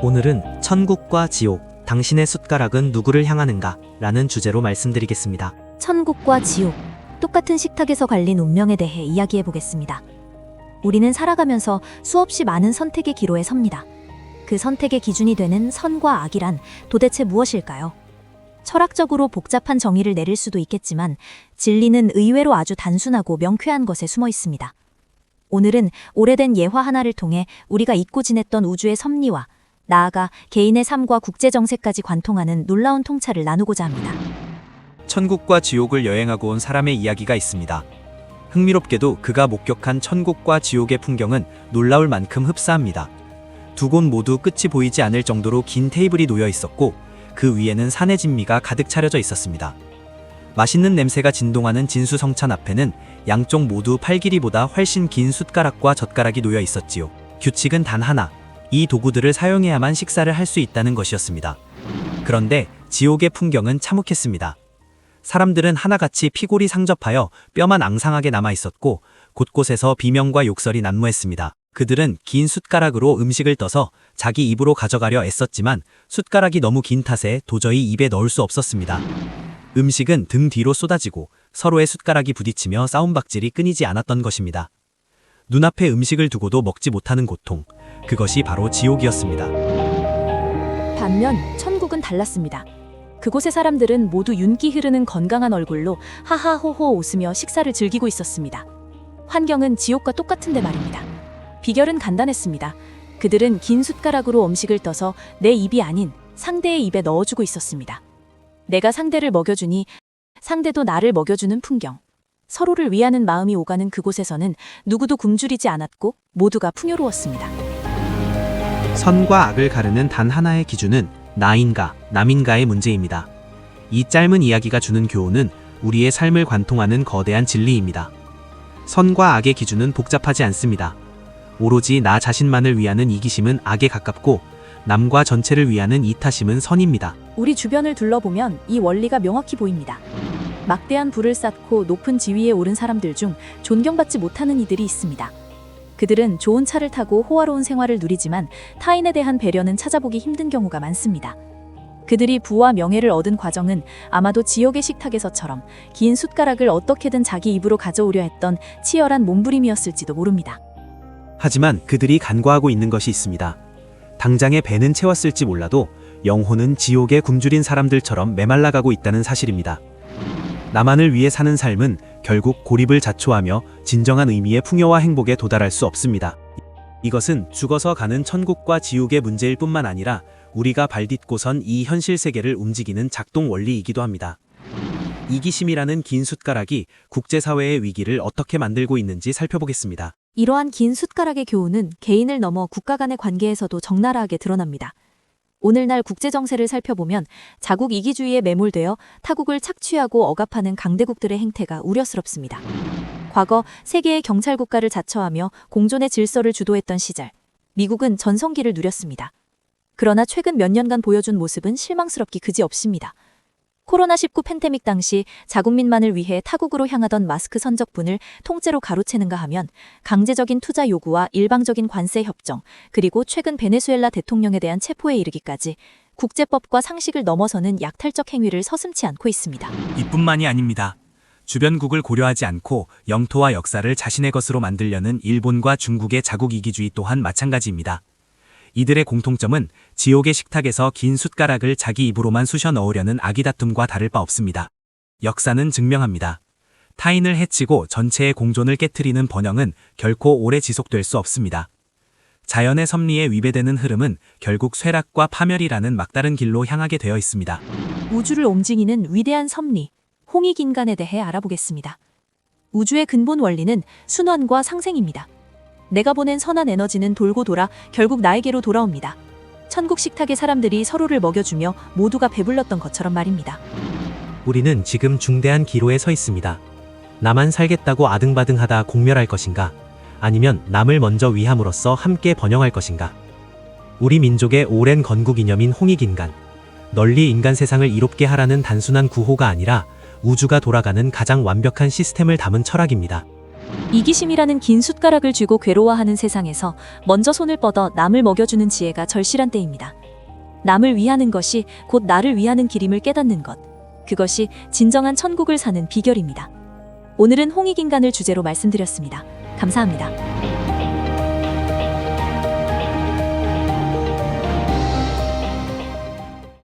오늘은 천국과 지옥, 당신의 숟가락은 누구를 향하는가? 라는 주제로 말씀드리겠습니다. 천국과 지옥, 똑같은 식탁에서 갈린 운명에 대해 이야기해 보겠습니다. 우리는 살아가면서 수없이 많은 선택의 기로에 섭니다. 그 선택의 기준이 되는 선과 악이란 도대체 무엇일까요? 철학적으로 복잡한 정의를 내릴 수도 있겠지만 진리는 의외로 아주 단순하고 명쾌한 것에 숨어 있습니다. 오늘은 오래된 예화 하나를 통해 우리가 잊고 지냈던 우주의 섭리와 나아가 개인의 삶과 국제 정세까지 관통하는 놀라운 통찰을 나누고자 합니다. 천국과 지옥을 여행하고 온 사람의 이야기가 있습니다. 흥미롭게도 그가 목격한 천국과 지옥의 풍경은 놀라울 만큼 흡사합니다. 두 곳 모두 끝이 보이지 않을 정도로 긴 테이블이 놓여 있었고 그 위에는 산의 진미가 가득 차려져 있었습니다. 맛있는 냄새가 진동하는 진수성찬 앞에는 양쪽 모두 팔 길이보다 훨씬 긴 숟가락과 젓가락이 놓여 있었지요. 규칙은 단 하나. 이 도구들을 사용해야만 식사를 할 수 있다는 것이었습니다. 그런데 지옥의 풍경은 참혹했습니다. 사람들은 하나같이 피골이 상접하여 뼈만 앙상하게 남아 있었고 곳곳에서 비명과 욕설이 난무했습니다. 그들은 긴 숟가락으로 음식을 떠서 자기 입으로 가져가려 애썼지만 숟가락이 너무 긴 탓에 도저히 입에 넣을 수 없었습니다. 음식은 등 뒤로 쏟아지고 서로의 숟가락이 부딪히며 싸움박질이 끊이지 않았던 것입니다. 눈앞에 음식을 두고도 먹지 못하는 고통, 그것이 바로 지옥이었습니다. 반면 천국은 달랐습니다. 그곳의 사람들은 모두 윤기 흐르는 건강한 얼굴로 하하호호 웃으며 식사를 즐기고 있었습니다. 환경은 지옥과 똑같은데 말입니다. 비결은 간단했습니다. 그들은 긴 숟가락으로 음식을 떠서 내 입이 아닌 상대의 입에 넣어주고 있었습니다. 내가 상대를 먹여주니 상대도 나를 먹여주는 풍경. 서로를 위하는 마음이 오가는 그곳에서는 누구도 굶주리지 않았고 모두가 풍요로웠습니다. 선과 악을 가르는 단 하나의 기준은 나인가, 남인가의 문제입니다. 이 짧은 이야기가 주는 교훈은 우리의 삶을 관통하는 거대한 진리입니다. 선과 악의 기준은 복잡하지 않습니다. 오로지 나 자신만을 위하는 이기심은 악에 가깝고 남과 전체를 위하는 이타심은 선입니다. 우리 주변을 둘러보면 이 원리가 명확히 보입니다. 막대한 부를 쌓고 높은 지위에 오른 사람들 중 존경받지 못하는 이들이 있습니다. 그들은 좋은 차를 타고 호화로운 생활을 누리지만 타인에 대한 배려는 찾아보기 힘든 경우가 많습니다. 그들이 부와 명예를 얻은 과정은 아마도 지옥의 식탁에서처럼 긴 숟가락을 어떻게든 자기 입으로 가져오려 했던 치열한 몸부림이었을지도 모릅니다. 하지만 그들이 간과하고 있는 것이 있습니다. 당장의 배는 채웠을지 몰라도 영혼은 지옥에 굶주린 사람들처럼 메말라가고 있다는 사실입니다. 나만을 위해 사는 삶은 결국 고립을 자초하며 진정한 의미의 풍요와 행복에 도달할 수 없습니다. 이것은 죽어서 가는 천국과 지옥의 문제일 뿐만 아니라 우리가 발딛고선 이 현실 세계를 움직이는 작동 원리이기도 합니다. 이기심이라는 긴 숟가락이 국제사회의 위기를 어떻게 만들고 있는지 살펴보겠습니다. 이러한 긴 숟가락의 교훈은 개인을 넘어 국가 간의 관계에서도 적나라하게 드러납니다. 오늘날 국제 정세를 살펴보면 자국 이기주의에 매몰되어 타국을 착취하고 억압하는 강대국들의 행태가 우려스럽습니다. 과거 세계의 경찰 국가를 자처하며 공존의 질서를 주도했던 시절 미국은 전성기를 누렸습니다. 그러나 최근 몇 년간 보여준 모습은 실망스럽기 그지없습니다. 코로나19 팬데믹 당시 자국민만을 위해 타국으로 향하던 마스크 선적분을 통째로 가로채는가 하면 강제적인 투자 요구와 일방적인 관세 협정, 그리고 최근 베네수엘라 대통령에 대한 체포에 이르기까지 국제법과 상식을 넘어서는 약탈적 행위를 서슴지 않고 있습니다. 이뿐만이 아닙니다. 주변국을 고려하지 않고 영토와 역사를 자신의 것으로 만들려는 일본과 중국의 자국 이기주의 또한 마찬가지입니다. 이들의 공통점은 지옥의 식탁에서 긴 숟가락을 자기 입으로만 쑤셔 넣으려는 악의 다툼과 다를 바 없습니다. 역사는 증명합니다. 타인을 해치고 전체의 공존을 깨뜨리는 번영은 결코 오래 지속될 수 없습니다. 자연의 섭리에 위배되는 흐름은 결국 쇠락과 파멸이라는 막다른 길로 향하게 되어 있습니다. 우주를 움직이는 위대한 섭리, 홍익인간에 대해 알아보겠습니다. 우주의 근본 원리는 순환과 상생입니다. 내가 보낸 선한 에너지는 돌고 돌아 결국 나에게로 돌아옵니다. 천국 식탁의 사람들이 서로를 먹여주며 모두가 배불렀던 것처럼 말입니다. 우리는 지금 중대한 기로에 서 있습니다. 나만 살겠다고 아등바등하다 공멸할 것인가? 아니면 남을 먼저 위함으로써 함께 번영할 것인가? 우리 민족의 오랜 건국 이념인 홍익인간. 널리 인간 세상을 이롭게 하라는 단순한 구호가 아니라 우주가 돌아가는 가장 완벽한 시스템을 담은 철학입니다. 이기심이라는 긴 숟가락을 쥐고 괴로워하는 세상에서 먼저 손을 뻗어 남을 먹여주는 지혜가 절실한 때입니다. 남을 위하는 것이 곧 나를 위하는 길임을 깨닫는 것. 그것이 진정한 천국을 사는 비결입니다. 오늘은 홍익인간을 주제로 말씀드렸습니다. 감사합니다.